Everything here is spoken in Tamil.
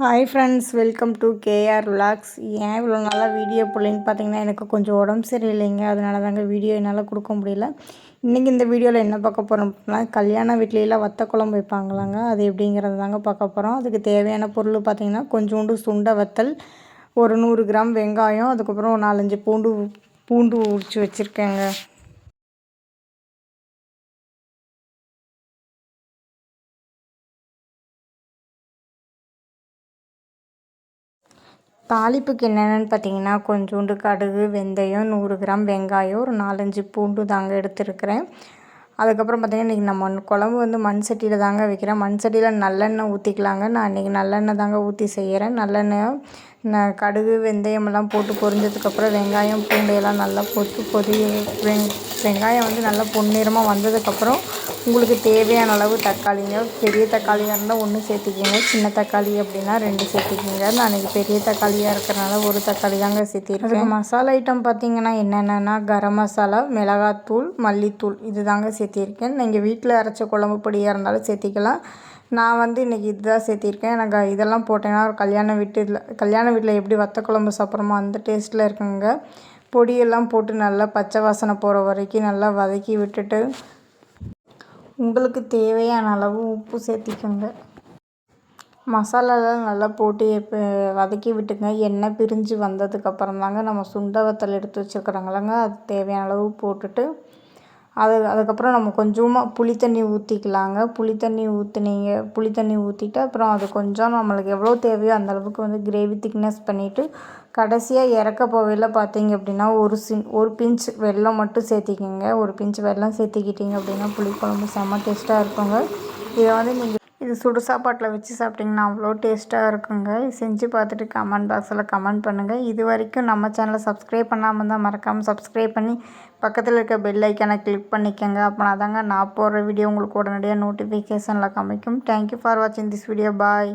Hi friends welcome to K R vlogs ஏன் இவ்வளோ நல்லா வீடியோ பிள்ளைன்னு பார்த்தீங்கன்னா எனக்கு கொஞ்சம் உடம்பு சரியில்லைங்க. அதனால தாங்க வீடியோ என்னால் கொடுக்க முடியல. இன்றைக்கி இந்த வீடியோவில் என்ன பார்க்க போகிறோம் அப்படின்னா கல்யாண வீட்லையெல்லாம் வத்த குழம்பு வைப்பாங்களாங்க. அது எப்படிங்கிறது தாங்க பார்க்க போகிறோம் அதுக்கு தேவையான பொருள் பார்த்திங்கன்னா கொஞ்சோண்டு சுண்டை வத்தல் ஒரு நூறு கிராம் வெங்காயம் அதுக்கப்புறம் நாலஞ்சு பூண்டு பூண்டு உரித்து வச்சுருக்கேங்க. தாளிப்புக்கு என்னென்னு பார்த்தீங்கன்னா கொஞ்சோண்டு கடுகு வெந்தயம் நூறு கிராம் வெங்காயம் ஒரு நாலஞ்சு பூண்டு தாங்க எடுத்துருக்கிறேன். அதுக்கப்புறம் பார்த்திங்கன்னா இன்றைக்கி நம்ம குழம்பு வந்து மண் சட்டியில் தாங்க வைக்கிறேன். மண் சட்டியில் நல்லெண்ணெய் ஊற்றிக்கலாங்க நான் இன்றைக்கி நல்லெண்ணெய் தாங்க ஊற்றி செய்கிறேன் நல்லெண்ணெய் நான் கடுகு வெந்தயமெல்லாம் போட்டு பொரிஞ்சதுக்கப்புறம் வெங்காயம் பூண்டையெல்லாம் எல்லாம் நல்லா போட்டு பொதி வெங்காயம் வந்து நல்லா பொன்னிறமாக வந்ததுக்கப்புறம் உங்களுக்கு தேவையான அளவு தக்காளிங்க. பெரிய தக்காளியாக இருந்தால் ஒன்று சேர்த்துக்கிங்க. சின்ன தக்காளி அப்படின்னா ரெண்டு சேர்த்துக்கிங்க. நான் இன்றைக்கி பெரிய தக்காளியாக இருக்கிறனால ஒரு தக்காளி தாங்க சேர்த்திருக்கேன். மசாலா ஐட்டம் பார்த்திங்கன்னா என்னென்னா கரம் மசாலா மிளகாத்தூள் மல்லித்தூள் இது தாங்க சேர்த்திருக்கேன். நீங்கள் வீட்டில் அரைச்ச குழம்பு பொடியாக இருந்தாலும் சேர்த்திக்கலாம். நான் வந்து இன்றைக்கி இதுதான் சேர்த்திருக்கேன். எனக்கு இதெல்லாம் போட்டேன்னா ஒரு கல்யாண வீட்டில் கல்யாண வீட்டில் எப்படி வத்த குழம்பு சாப்பிட்றோமோ அந்த டேஸ்ட்டில் இருக்குங்க. பொடியெல்லாம் போட்டு நல்லா பச்சை வாசனை போகிற வரைக்கும் நல்லா வதக்கி விட்டுட்டு உங்களுக்கு தேவையான அளவு உப்பு சேர்த்திக்கோங்க. மசாலாலாம் நல்லா போட்டு இப்போ வதக்கி விட்டுங்க. எண்ணெய் பிரிஞ்சு வந்ததுக்கப்புறம் தாங்க நம்ம சுண்டவத்தல் எடுத்து வச்சுருக்குறோங்களங்க அது தேவையான அளவு போட்டுட்டு அது அதுக்கப்புறம் நம்ம கொஞ்சமாக புளி தண்ணி ஊற்றிக்கலாங்க புளி தண்ணி ஊற்றுனீங்க புளி தண்ணி ஊற்றிட்டு அப்புறம் அது கொஞ்சம் நம்மளுக்கு எவ்வளோ தேவையோ அந்தளவுக்கு வந்து கிரேவி திக்னஸ் பண்ணிவிட்டு கடைசியாக இறக்க போவையில் பார்த்தீங்க அப்படின்னா ஒரு சின் ஒரு பிஞ்ச் வெல்லம் மட்டும் சேர்த்திக்கிங்க. ஒரு பிஞ்ச் வெல்லம் சேர்த்திக்கிட்டிங்க அப்படின்னா புளிக்குழம்பு செம்ம டேஸ்ட்டாக இருக்குங்க. இதை வந்து நீங்கள் இது சுடு சாப்பாட்டில் வச்சு சாப்பிட்டிங்கன்னா அவ்வளோ டேஸ்ட்டாக இருக்குங்க. செஞ்சு பார்த்துட்டு கமெண்ட் பாக்ஸில் கமெண்ட் பண்ணுங்கள் இது வரைக்கும் நம்ம சேனலை சப்ஸ்கிரைப் பண்ணாமல் தான் மறக்காமல் சப்ஸ்கிரைப் பண்ணி பக்கத்தில் இருக்க பெல் ஐக்கனை கிளிக் பண்ணிக்கோங்க. அப்போனா தாங்க நான் போடுற வீடியோ உங்களுக்கு உடனடியாக நோட்டிஃபிகேஷனில் காமிக்கும். தேங்க்யூ ஃபார் வாட்சிங் திஸ் வீடியோ பாய்